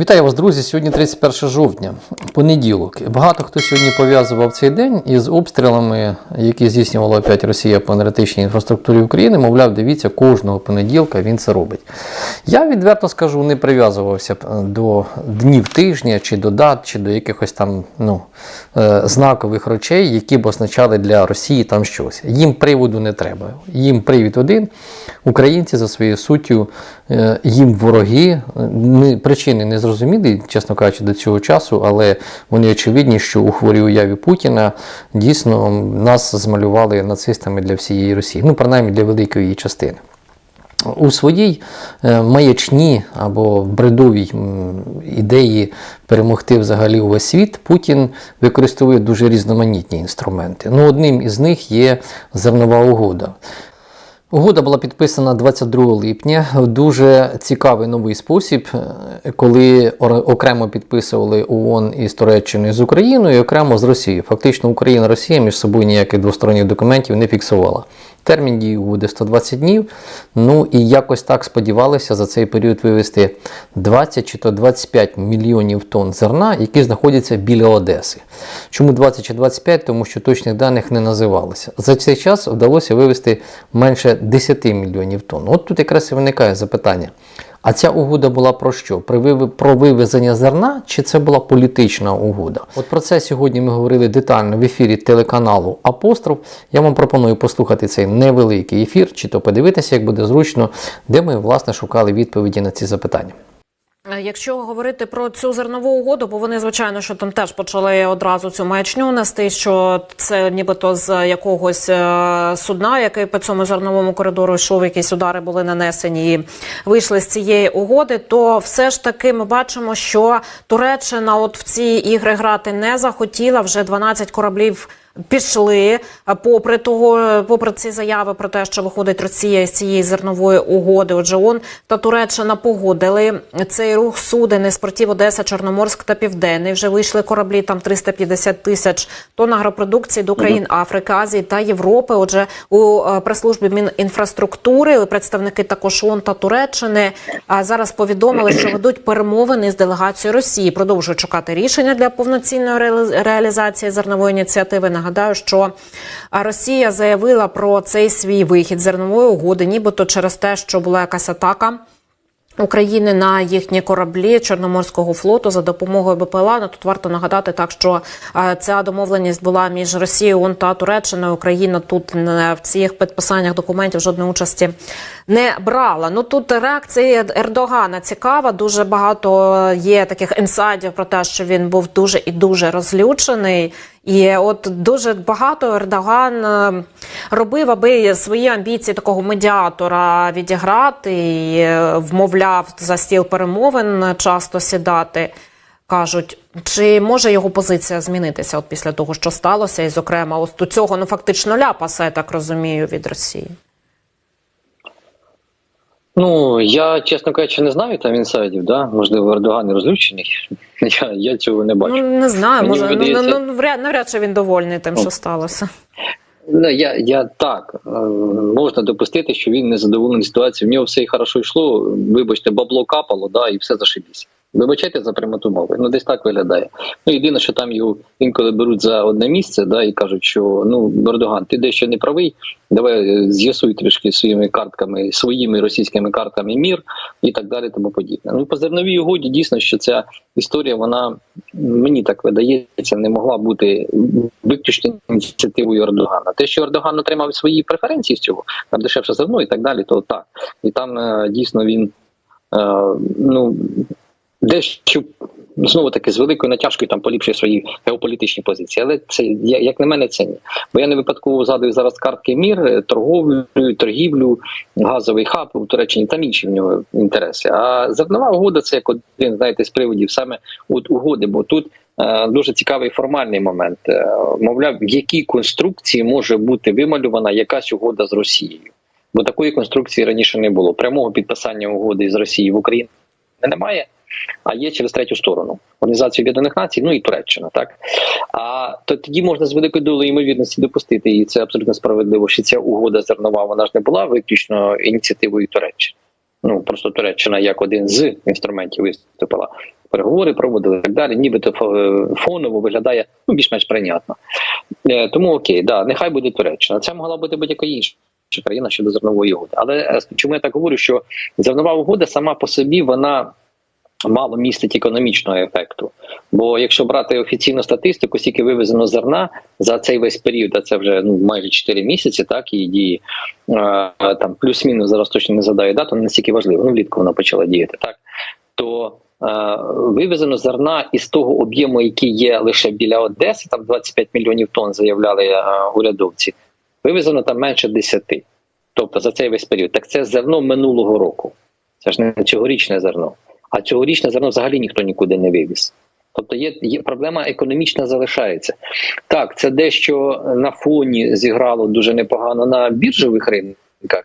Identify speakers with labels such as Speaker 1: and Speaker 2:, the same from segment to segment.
Speaker 1: Вітаю вас, друзі! Сьогодні 31 жовтня, понеділок. Багато хто сьогодні пов'язував цей день із обстрілами, які здійснювала опять Росія по енергетичній інфраструктурі України. Мовляв, дивіться, кожного понеділка він це робить. Я відверто скажу, не прив'язувався е, до днів тижня, чи до дат, чи до якихось там ну, е, знакових речей, які б означали для Росії там щось. Їм приводу не треба. Їм привід один. Українці за своєю суттю, е, їм вороги. Причини не зрозумілі, чесно кажучи, до цього часу, але вони очевидні, що у хворій уяві Путіна дійсно нас змалювали нацистами для всієї Росії, ну принаймні для великої її частини. У своїй е, маячні або бредовій ідеї перемогти взагалі увесь світ, Путін використовує дуже різноманітні інструменти. Ну, одним із них є зернова угода. Угода була підписана 22 липня дуже цікавий новий спосіб, е, коли окремо підписували ООН із Туреччиною з Україною і окремо з Росією. Фактично Україна Росія між собою ніяких двосторонніх документів не фіксувала. Термін дії буде 120 днів. Ну і якось так сподівалися за цей період вивезти 20 чи то 25 мільйонів тонн зерна, які знаходяться біля Одеси. Чому 20 чи 25? Тому що точних даних не називалося. За цей час вдалося вивезти менше 10 мільйонів тонн. От тут якраз і виникає запитання. А ця угода була про що? Про вивезення зерна, чи це була політична угода? От про це сьогодні ми говорили детально в ефірі телеканалу Апостроф. Я вам пропоную послухати цей невеликий ефір, чи то подивитися, як буде зручно, де ми власне шукали відповіді на ці запитання.
Speaker 2: Е, Якщо говорити про цю зернову угоду, бо вони звичайно, що там теж почали одразу цю маячню нести, що це нібито з якогось е, судна, який по цьому зерновому коридору йшов, якісь удари були нанесені і вийшли з цієї угоди, то все ж таки ми бачимо, що Туреччина от в ці ігри грати не захотіла. Вже 12 кораблів пішли, попри того, попри ці заяви про те, що виходить Росія з цієї зернової угоди. Отже, ООН та Туреччина погодили цей рух суден із портів Одеса, Чорноморськ та Південний. Вже вийшли кораблі там 350 тисяч тонн агропродукції до країн Африки, Азії та Європи. Отже, у е, прес-службі Мінінфраструктури представники також ООН та Туреччини зараз повідомили, що ведуть перемовини з делегацією Росії. Продовжують шукати рішення для повноцінної реалізації зернової ініціативи. Нагадаю, що Росія заявила про цей свій вихід зернової угоди, нібито через те, що була якась атака. України на їхні кораблі Чорноморського флоту за допомогою БПЛА. Ну, тут варто нагадати так, що е, ця домовленість була між Росією та Туреччиною. Україна тут не в цих підписаннях документів жодної участі не брала. Ну тут реакція Ердогана цікава. Дуже багато є таких інсайдів про те, що він був дуже і дуже розлючений. І от дуже багато Ердоган е, робив, аби свої амбіції такого медіатора відіграти, і е, вмовляв за стіл перемовин часто сідати. Кажуть, чи може його позиція змінитися от після того, що сталося, і, зокрема, от у цього ну фактично ляпаса, я так розумію, від Росії.
Speaker 3: Ну, я, чесно кажучи, не знаю там інсайдів, да? можливо, Ердоган розлючений. Я, я цього не бачу.
Speaker 2: Ну не знаю,
Speaker 3: Мені
Speaker 2: може ну, ну, ну вряд, навряд чи він довольний тим, що сталося.
Speaker 3: Ну, я, я так е, можна допустити, що він не задоволений ситуацією. В нього все і хорошо йшло. Вибачте, бабло капало, да, і все зашибіся. Вибачайте за прямоту мови. Ну десь так виглядає. Ну єдине, що там його інколи беруть за одне місце, да, і кажуть, що ну Ердоган, ти дещо не правий. Давай е, з'ясуй трішки своїми картками, своїми російськими картками мір і так далі, тому подібне. Ну по зерновій угоді дійсно, що ця історія, вона мені так видається, не могла бути виключно ініціативою Ердогана. Те, що Ердоган отримав свої преференції з цього, там дешевше зерно і так далі, то так. І там е, дійсно він е, ну дещо знову таки з великою натяжкою там поліпшує свої геополітичні позиції. Але це як на мене, це ні. Бо я не випадково згадую зараз картки мір, е, торговлю, торгівлю, газовий хаб у Туреччині. Там інші в нього інтереси. А зернова угода це як один знаєте з приводів саме от угоди, бо тут. е, Дуже цікавий формальний момент. Е, Мовляв, в якій конструкції може бути вималювана якась угода з Росією, бо такої конструкції раніше не було. Прямого підписання угоди з Росією в Україні немає а є через третю сторону Організацію Об'єднаних Націй, ну і Туреччина, так а то тоді можна з великою долею ймовірності допустити, і це абсолютно справедливо. Що ця угода зернова вона ж не була виключно ініціативою Туреччини. Ну просто Туреччина як один з інструментів виступила. переговори проводили і так далі, нібито фоново виглядає ну, більш-менш прийнятно. Е, Тому окей, да, нехай буде Туреччина. Це могла бути будь-яка інша країна щодо зернової угоди. Але е, чому я так говорю, що зернова угода сама по собі вона мало містить економічного ефекту. Бо якщо брати офіційну статистику, скільки вивезено зерна за цей весь період, а це вже ну майже 4 місяці, так і дії е, там плюс-мінус зараз точно не задаю дату, не настільки важливо. Ну влітку вона почала діяти, так то е, вивезено зерна із того об'єму, який є лише біля Одеси, там 25 мільйонів тонн заявляли е, урядовці. Вивезено там менше 10. Тобто за цей весь період. Так це зерно минулого року. Це ж не цьогорічне зерно. А цьогорічне зерно взагалі ніхто нікуди не вивіз. Тобто є, є проблема економічна залишається. Так, це дещо на фоні зіграло дуже непогано на біржових ринках,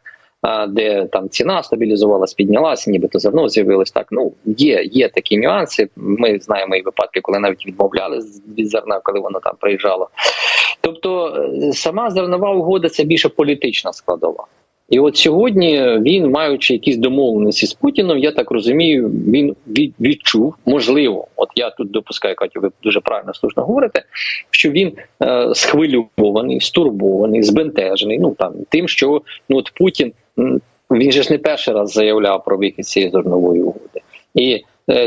Speaker 3: де там ціна стабілізувалась, піднялася, нібито зерно з'явилось. Так, ну є, є такі нюанси. Ми знаємо і випадки, коли навіть відмовляли від зерна, коли воно там приїжджало. Тобто, е, сама зернова угода це більше політична складова. І от сьогодні він, маючи якісь домовленості з Путіном, я так розумію, він відчув, можливо, от я тут допускаю, Катю, ви дуже правильно слушно говорите, що він е, схвильований, стурбований, збентежений. Ну там тим, що ну от Путін він же ж не перший раз заявляв про вихід цієї зернової угоди. І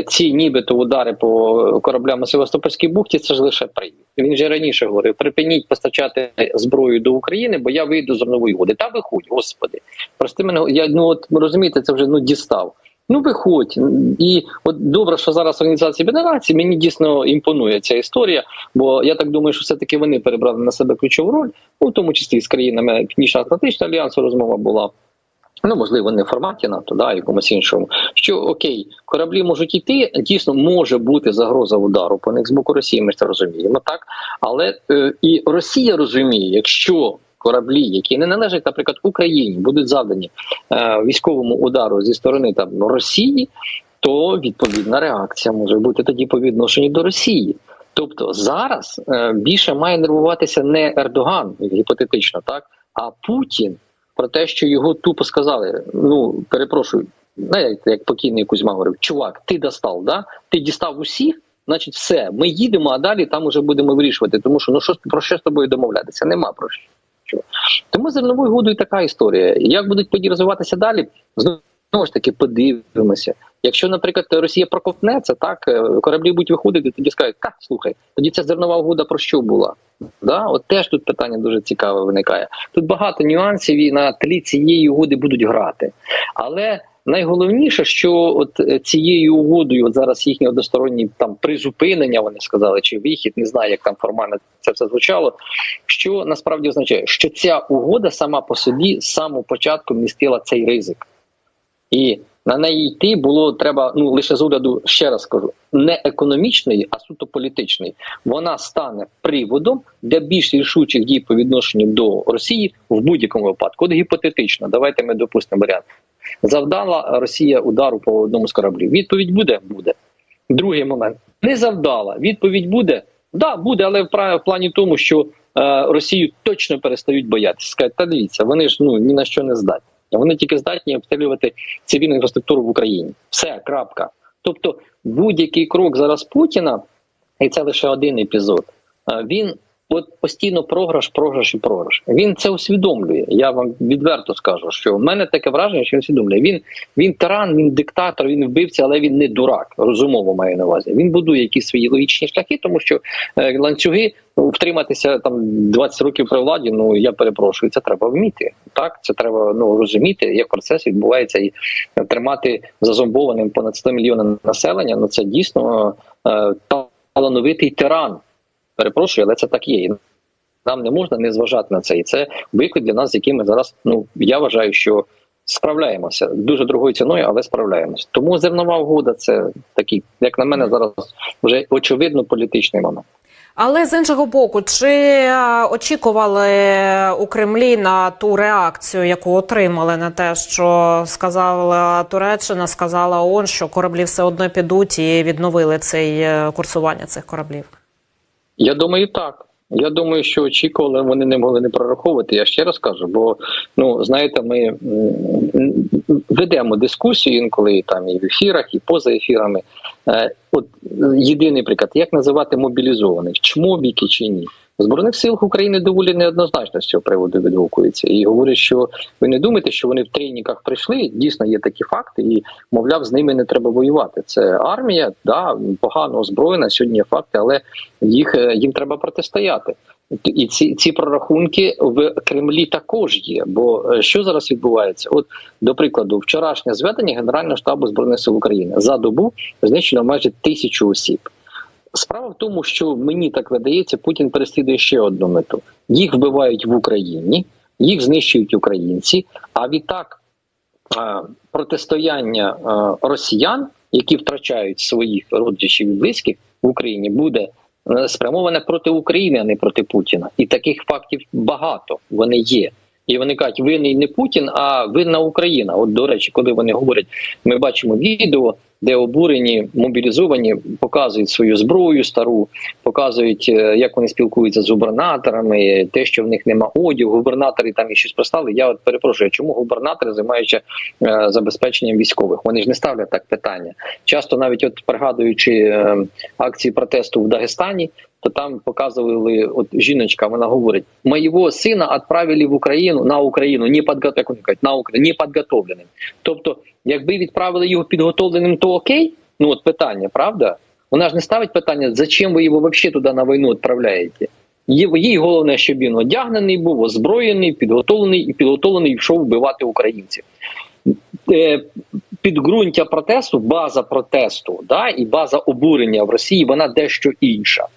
Speaker 3: ці нібито удари по кораблям у Севастопольській бухті це ж лише привід. Він же раніше говорив: припиніть постачати зброю до України, бо я вийду з зернової угоди. Та виходь, господи. Прости мене, я ну от розумієте, це вже ну дістав. Ну, виходь. І от добре, що зараз організація Об'єднаних мені дійсно імпонує ця історія, бо я так думаю, що все-таки вони перебрали на себе ключову роль, ну, в тому числі з країнами Північно-Атлантичного альянсу розмова була. Ну, можливо, не в форматі НАТО, да, якомусь іншому. Що окей, кораблі можуть йти, дійсно може бути загроза удару по них з боку Росії. Ми це розуміємо, так але е, і Росія розуміє, якщо кораблі, які не належать, наприклад, Україні, будуть завдані е, військовому удару зі сторони там Росії, то відповідна реакція може бути тоді по відношенню до Росії. Тобто зараз е, більше має нервуватися не Ердоган, гіпотетично, так а Путін про те, що його тупо сказали: ну перепрошую, як покійний Кузьма говорив, чувак, ти достав, да? ти дістав усіх. Значить, все, ми їдемо, а далі там уже будемо вирішувати. Тому що ну що про що з тобою домовлятися? Нема про що. Тому зерновою угодою така історія. Як будуть події розвиватися далі? Знову ж таки, подивимося. Якщо, наприклад, Росія прокопне це, так е, кораблі будуть виходити, тоді скажуть, так слухай, тоді ця зернова угода про що була? Да? От теж тут питання дуже цікаве виникає. Тут багато нюансів і на тлі цієї угоди будуть грати. Але найголовніше, що от е, цією угодою, от зараз їхнє односторонні там призупинення, вони сказали, чи вихід, не знаю, як там формально це все звучало. Що насправді означає, що ця угода сама по собі з самого початку містила цей ризик. І на неї йти було треба ну лише з уряду, ще раз кажу, не економічної, а суто політичної. Вона стане приводом для більш рішучих дій по відношенню до Росії в будь-якому випадку. От гіпотетично, давайте ми допустимо варіант. Завдала Росія удару по одному з кораблів. Відповідь буде? Буде. Другий момент не завдала. Відповідь буде? Да, буде, але в плані тому, що е, Росію точно перестають боятися. Скажуть, та дивіться, вони ж ну ні на що не здатні. Вони тільки здатні обстрілювати цивільну інфраструктуру в Україні. Все, крапка. Тобто, будь-який крок зараз Путіна, і це лише один епізод. е, Він от постійно програш, програш і програш. Він це усвідомлює. Я вам відверто скажу, що в мене таке враження, що він усвідомлює. Він він тиран, він диктатор, він вбивця, але він не дурак. Розумово має на увазі. Він будує якісь свої логічні шляхи, тому що е, ланцюги втриматися там 20 років при владі. Ну я перепрошую, це треба вміти. Так, це треба ну розуміти, як процес відбувається, і тримати зазомбованим понад 100 мільйонів населення. Ну це дійсно е, талановитий тиран. Перепрошую, але це так є. Нам не можна не зважати на це. І це виклик для нас, з яким ми зараз, ну я вважаю, що справляємося дуже дорогою ціною, але справляємося. Тому зернова угода це такий, як на мене, зараз вже очевидно політичний момент.
Speaker 2: Але з іншого боку, чи очікували у Кремлі на ту реакцію, яку отримали на те, що сказала Туреччина, сказала ООН, що кораблі все одно підуть і відновили цей е, курсування цих кораблів?
Speaker 3: Я думаю, так. Я думаю, що очікували, вони не могли не прораховувати. Я ще раз кажу, бо ну знаєте, ми ведемо дискусію інколи там і в ефірах, і поза ефірами. Е, От єдиний приклад, як називати мобілізованих, чмобіки чи ні? Збройних силах України доволі неоднозначно з цього приводу відгукуються і говорять, що ви не думаєте, що вони в треніках прийшли. Дійсно є такі факти, і мовляв, з ними не треба воювати. Це армія, да погано озброєна. Сьогодні є факти, але їх е, їм треба протистояти. І ці ці прорахунки в Кремлі також є. Бо е, що зараз відбувається? От до прикладу, вчорашнє зведення Генерального штабу збройних сил України за добу знищено майже тисячу осіб. Справа в тому, що мені так видається, Путін переслідує ще одну мету: їх вбивають в Україні, їх знищують українці. А відтак протистояння росіян, які втрачають своїх родичів і близьких в Україні, буде е, спрямоване проти України, а не проти Путіна. І таких фактів багато вони є. І вони кажуть, винний не Путін, а винна Україна. От до речі, коли вони говорять, ми бачимо відео, де обурені мобілізовані показують свою зброю стару, показують, е, як вони спілкуються з губернаторами, те, що в них нема одягу. Губернатори там і щось прислали. Я от перепрошую, чому губернатори займаються е, забезпеченням військових? Вони ж не ставлять так питання. Часто навіть от пригадуючи е, акції протесту в Дагестані. То там показували, от жіночка, вона говорить: моєго сина відправили в Україну на Україну, не підготов... як вони кажуть, на Україну, не підготовленим. Тобто, якби відправили його підготовленим, то окей. Ну от питання, правда? Вона ж не ставить питання, зачем ви його взагалі туди на війну відправляєте? Їй їй головне, щоб він одягнений був, озброєний, підготовлений і підготовлений йшов вбивати українців. Е, Підґрунтя протесту, база протесту, да, і база обурення в Росії, вона дещо інша.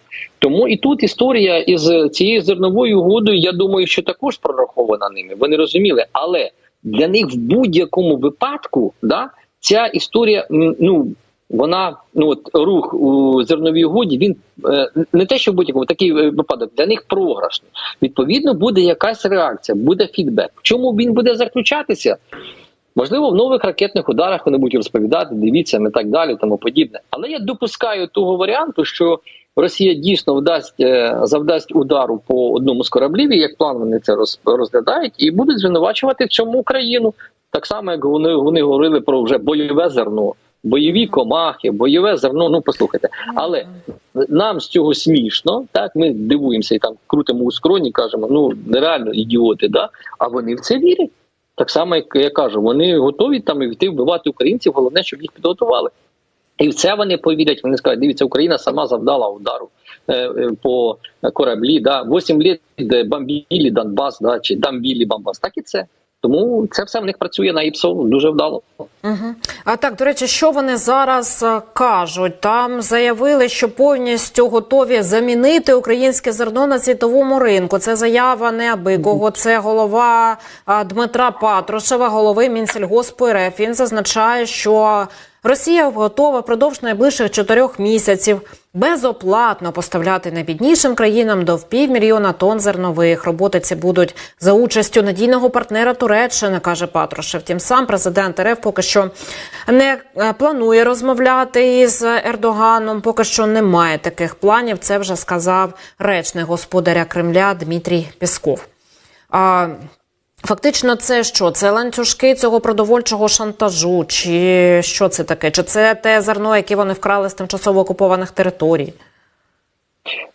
Speaker 3: Тому і тут історія із цією зерновою угодою, я думаю, що також прорахована ними. Вони розуміли, але для них в будь-якому випадку, да, ця історія, ну вона ну от рух у зерновій угоді, він е, не те, що в будь-якому такий е, випадок для них програшний. Відповідно, буде якась реакція, буде фідбек. Чому він буде заключатися? Можливо, в нових ракетних ударах вони будуть розповідати, дивіться, і так далі, тому подібне. Але я допускаю того варіанту, що Росія дійсно вдасть е, завдасть удару по одному з кораблів, і як план вони це роз- розглядають, і будуть звинувачувати в цьому Україну. Так само, як вони, вони говорили про вже бойове зерно, бойові комахи, бойове зерно. Ну послухайте, але нам з цього смішно. Так ми дивуємося і там крутимо у скроні, кажемо, ну нереально ідіоти, да? а вони в це вірять. Так само, як я кажу, вони готові там йти вбивати українців. Головне, щоб їх підготували. І в це вони повірять. Вони скажуть, дивіться, Україна сама завдала удару е, е, по кораблі. Да, 8 літ бомбілі Донбас, да, чи дамбілі Бомбас. Так і це. Тому це все в них працює на ІПСО дуже вдало.
Speaker 2: Угу. А так, до речі, що вони зараз е, кажуть? Там заявили, що повністю готові замінити українське зерно на світовому ринку. Це заява неабикого. Це голова Дмитра Патрушева, голови Мінсельгоспу РФ. Він зазначає, що Росія готова впродовж найближчих чотирьох місяців безоплатно поставляти найбіднішим країнам до півмільйона тонн зернових. Роботи ці будуть за участю надійного партнера Туреччини, каже Патрушев. Тим сам президент РФ поки що не е, планує розмовляти із Ердоганом. Поки що немає таких планів. Це вже сказав речник господаря Кремля Дмитрій Пісков. А Фактично, це що? Це ланцюжки цього продовольчого шантажу, чи що це таке? Чи це те зерно, яке вони вкрали з тимчасово окупованих територій?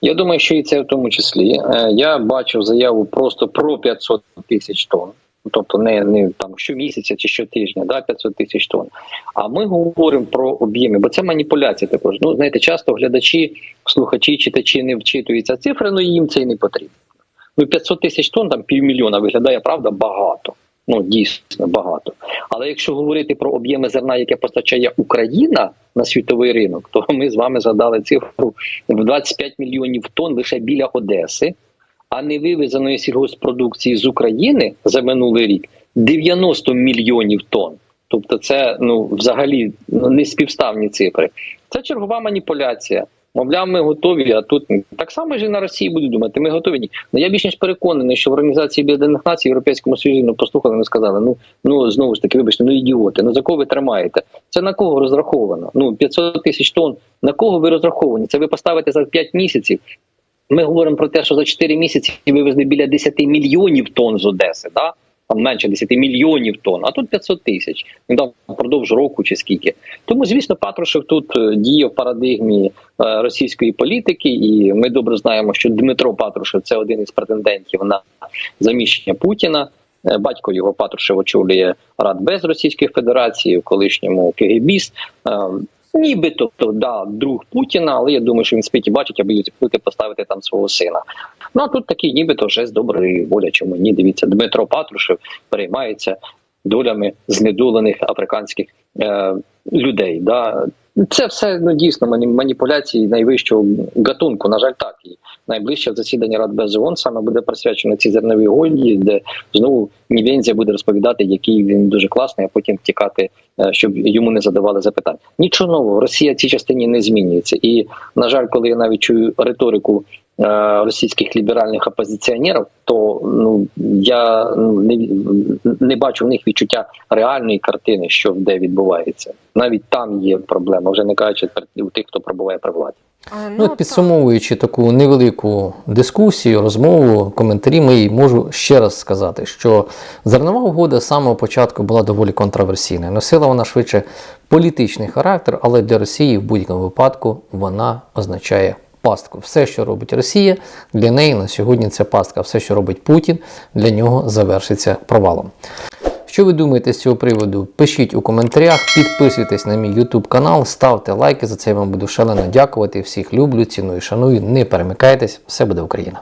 Speaker 3: Я думаю, що і це в тому числі. Е, Я бачив заяву просто про 500 тисяч тонн. Тобто не, не там щомісяця чи щотижня, да, 500 тисяч тонн. А ми говоримо про об'єми, бо це маніпуляція також. Ну, знаєте, часто глядачі, слухачі, читачі не вчитуються цифри, ну їм це і не потрібно. Ну, 500 тисяч тонн, там півмільйона виглядає, правда, багато. Ну, дійсно багато. Але якщо говорити про об'єми зерна, яке постачає Україна на світовий ринок, то ми з вами згадали цифру в 25 мільйонів тонн лише біля Одеси, а не вивезеної сільгоспродукції з України за минулий рік 90 мільйонів тонн. Тобто, це ну взагалі ну, не співставні цифри. Це чергова маніпуляція. Мовляв, ми готові, а тут так само ж і на Росії будуть думати, ми готові. Ні. Ну я більш ніж переконаний, що в Організації Об'єднаних Націй Європейському Союзі ну, послухали, ми сказали, ну ну знову ж таки, вибачте, ну ідіоти, ну за кого ви тримаєте? Це на кого розраховано? Ну 500 тисяч тонн. На кого ви розраховані? Це ви поставите за 5 місяців. Ми говоримо про те, що за 4 місяці вивезли біля 10 мільйонів тонн з Одеси. Да? Там менше 10 мільйонів тонн, а тут 500 тисяч. Він дав впродовж року чи скільки. Тому, звісно, Патрушев тут е, діє в парадигмі е, російської політики, і ми добре знаємо, що Дмитро Патрушев це один із претендентів на заміщення Путіна. Е, Батько його Патрушев очолює Радбез Російської Федерації, в колишньому КГБіст. Нібито то да, друг Путіна, але я думаю, що він спить і бачить, аби бути поставити там свого сина. Ну а тут такий нібито вже з доброї волі. Чому ні? Дивіться, Дмитро Патрушев переймається долями знедолених африканських е, людей. Да. Це все ну дійсно маніпуляції найвищого гатунку. На жаль, так і найближче засідання Радбезу ООН саме буде присвячено цій зерновій угоді, де знову Нівензія буде розповідати, який він дуже класний, а потім втікати, е, щоб йому не задавали запитань. Нічого нового, Росія в цій частині не змінюється. І на жаль, коли я навіть чую риторику російських ліберальних опозиціонерів, то ну я ну, не, не бачу в них відчуття реальної картини, що де відбувається. Навіть там є проблема, вже не кажучи у тих, хто пробуває при владі.
Speaker 1: Ну, от підсумовуючи таку невелику дискусію, розмову, коментарі мої, можу ще раз сказати, що зернова угода з самого початку була доволі контроверсійною. Носила вона швидше політичний характер, але для Росії в будь-якому випадку вона означає пастку. Все, що робить Росія, для неї на сьогодні це пастка. Все, що робить Путін, для нього завершиться провалом. Що ви думаєте з цього приводу? Пишіть у коментарях, підписуйтесь на мій YouTube канал, ставте лайки. За це я вам буду шалено дякувати. Всіх люблю, ціную, шаную. Не перемикайтесь, все буде Україна.